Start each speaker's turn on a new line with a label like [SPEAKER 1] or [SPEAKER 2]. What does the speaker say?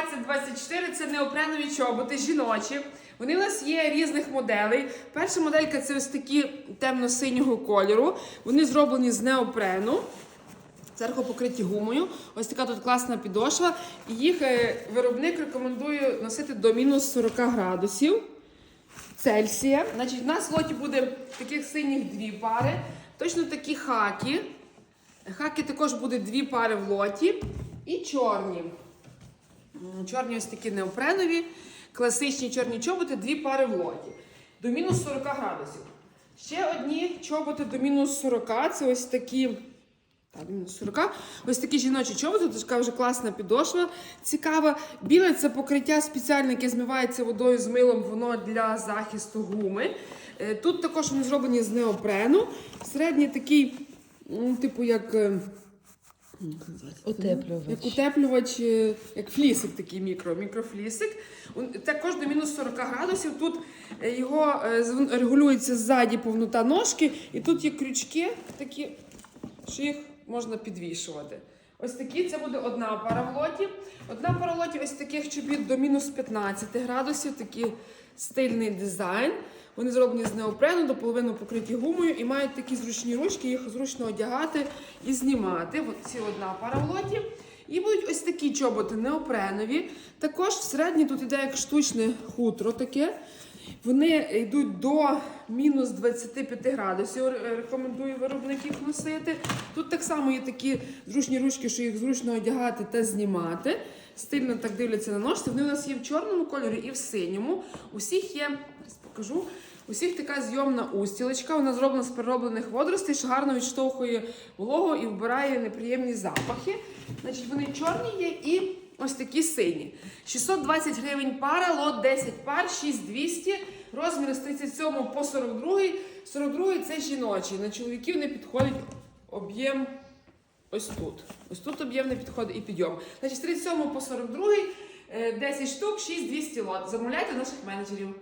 [SPEAKER 1] 2024 це неопренові чоботи, жіночі. Вони у нас є різних моделей. Перша моделька це ось такі темно-синього кольору. Вони зроблені з неопрену. Зверху покриті гумою. Ось така тут класна підошва. Їх е, виробник рекомендує носити до мінус 40 градусів Цельсія. Значить, в нас в лоті буде таких синіх дві пари. Точно такі хаки. Хаки також буде дві пари в лоті. І чорні. Чорні ось такі неопренові, класичні чорні чоботи, дві пари в лоті. До мінус 40 градусів. Ще одні чоботи до мінус 40. Це ось такі. Так, 40. Ось такі жіночі чоботи, тут така вже класна підошва. Цікава. Біле це покриття спеціальне, яке змивається водою з милом, воно для захисту гуми. Е, Тут також вони зроблені з неопрену. Середній такий, типу, як.
[SPEAKER 2] Утеплювач.
[SPEAKER 1] Як утеплювач, е, як флісик такий мікро, мікрофлісик. Також до мінус 40 градусів. Тут е, його е, регулюється ззаді повнота ножки, і тут є крючки такі, що їх можна підвішувати. Ось такі, це буде одна пара в. Одна пара в ось таких чобіт до мінус 15 градусів, такий стильний дизайн. Вони зроблені з неопрену, до половини покриті гумою і мають такі зручні ручки, їх зручно одягати і знімати. От ці одна пара в. І будуть ось такі чоботи неопренові. Також всередині тут іде як штучне хутро таке. Вони йдуть до мінус 25 градусів. Рекомендую виробник їх носити. Тут так само є такі зручні ручки, що їх зручно одягати та знімати. Стильно так дивляться на ножці. Вони у нас є в чорному кольорі і в синьому. Усіх є, зараз покажу. Усіх така зйомна устілочка. Вона зроблена з перероблених водоростей, що гарно відштовхує вологу і вбирає неприємні запахи. Значить, вони чорні є і ось такі сині. 620 гривень пара, лот 10 пар, 6200, розмір з 37 по 42. 42 це жіночий. На чоловіків не підходить об'єм ось тут. Ось тут об'єм не підходить і підйом. Значить, з 37 по 42, е, 10 штук, 6200 лот. Замовляйте наших менеджерів.